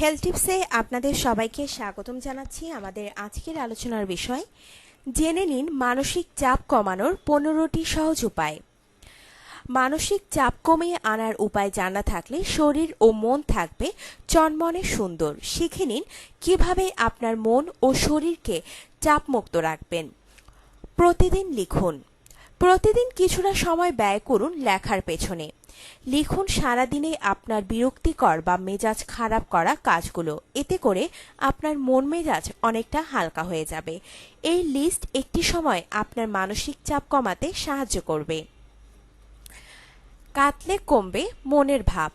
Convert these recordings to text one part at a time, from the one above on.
Health টিপসে আপনাদের সবাইকে স্বাগতম জানাচ্ছি আমাদের আজকের আলোচনার বিষয়, জেনে নিন মানসিক চাপ কমানোর পনেরোটি সহজ উপায়। মানসিক চাপ কমিয়ে আনার উপায় জানা থাকলে শরীর ও মন থাকবে চনমনে সুন্দর। শিখে নিন কীভাবে আপনার মন ও শরীরকে চাপমুক্ত রাখবেন। প্রতিদিন লিখুন প্রতিদিন কিছুটা সময় ব্যয় করুন লেখার পেছনে। লিখুন সারাদিনে আপনার বিরক্তিকর বা মেজাজ খারাপ করা কাজগুলো। এতে করে আপনার মন মেজাজ অনেকটা হালকা হয়ে যাবে। এই লিস্ট একটি সময় আপনার মানসিক চাপ কমাতে সাহায্য করবে। কাতলে কমবে মনের ভাব।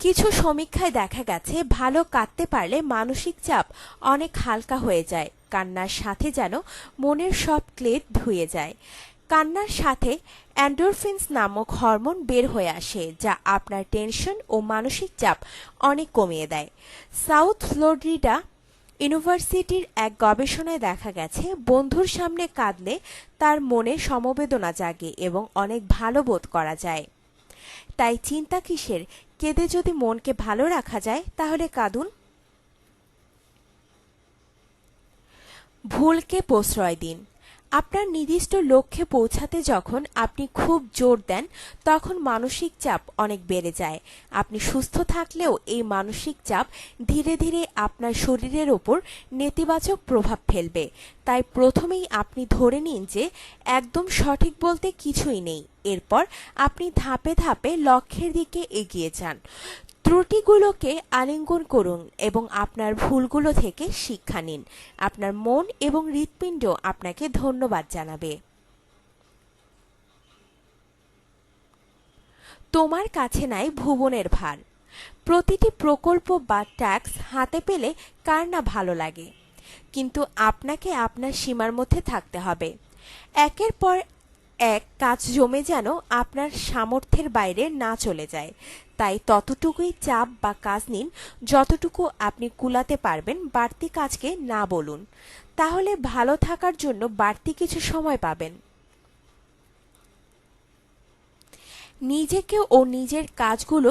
কিছু সমীক্ষায় দেখা গেছে, ভালো কাঁদতে পারলে মানসিক চাপ অনেক হালকা হয়ে যায়। কান্নার সাথে যেন মনের সব ক্লেদ ধুয়ে যায়। কান্নার সাথে অ্যান্ডোরফিনস নামক হরমোন বের হয়ে আসে, যা আপনার টেনশন ও মানসিক চাপ অনেক কমিয়ে দেয়। সাউথ ফ্লোরিডা ইউনিভার্সিটির এক গবেষণায় দেখা গেছে, বন্ধুর সামনে কাঁদলে তার মনে সমবেদনা জাগে এবং অনেক ভালো বোধ করা যায়। তাই চিন্তা কিসের? কেঁদে যদি মনকে ভালো রাখা যায়, তাহলে কাঁদুন। ভুলকে প্রশ্রয় দিন। আপনার নির্দিষ্ট লক্ষ্যে পৌঁছাতে যখন আপনি খুব জোর দেন, তখন মানসিক চাপ অনেক বেড়ে যায়। আপনি সুস্থ থাকলেও এই মানসিক চাপ ধীরে ধীরে আপনার শরীরের ওপর নেতিবাচক প্রভাব ফেলবে। তাই প্রথমেই আপনি ধরে নিন যে, একদম সঠিক বলতে কিছুই নেই। এরপর আপনি ধাপে ধাপে লক্ষ্যের দিকে এগিয়ে যান। ত্রুটিগুলোকে আলিঙ্গন করুন এবং আপনার ভুলগুলো থেকে শিক্ষা নিন। আপনার মন এবং হৃৎপিণ্ড আপনাকে ধন্যবাদ জানাবে। তোমার কাছে নাই ভুবনের ভার। প্রতিটি প্রকল্প বা ট্যাক্স হাতে পেলে কার না ভালো লাগে? কিন্তু আপনাকে আপনার সীমার মধ্যে থাকতে হবে। একের পর এক কাজ জমে যেন আপনার সামর্থ্যের বাইরে না চলে যায়। তাই ততটুকুই চাপ বা কাজ নিন, যতটুকু আপনি কুলাতে পারবেন বাড়তি কাজকে না বলুন। তাহলে ভালো থাকার জন্য বাড়তি কিছু সময় পাবেন। নিজেকে ও নিজের কাজগুলো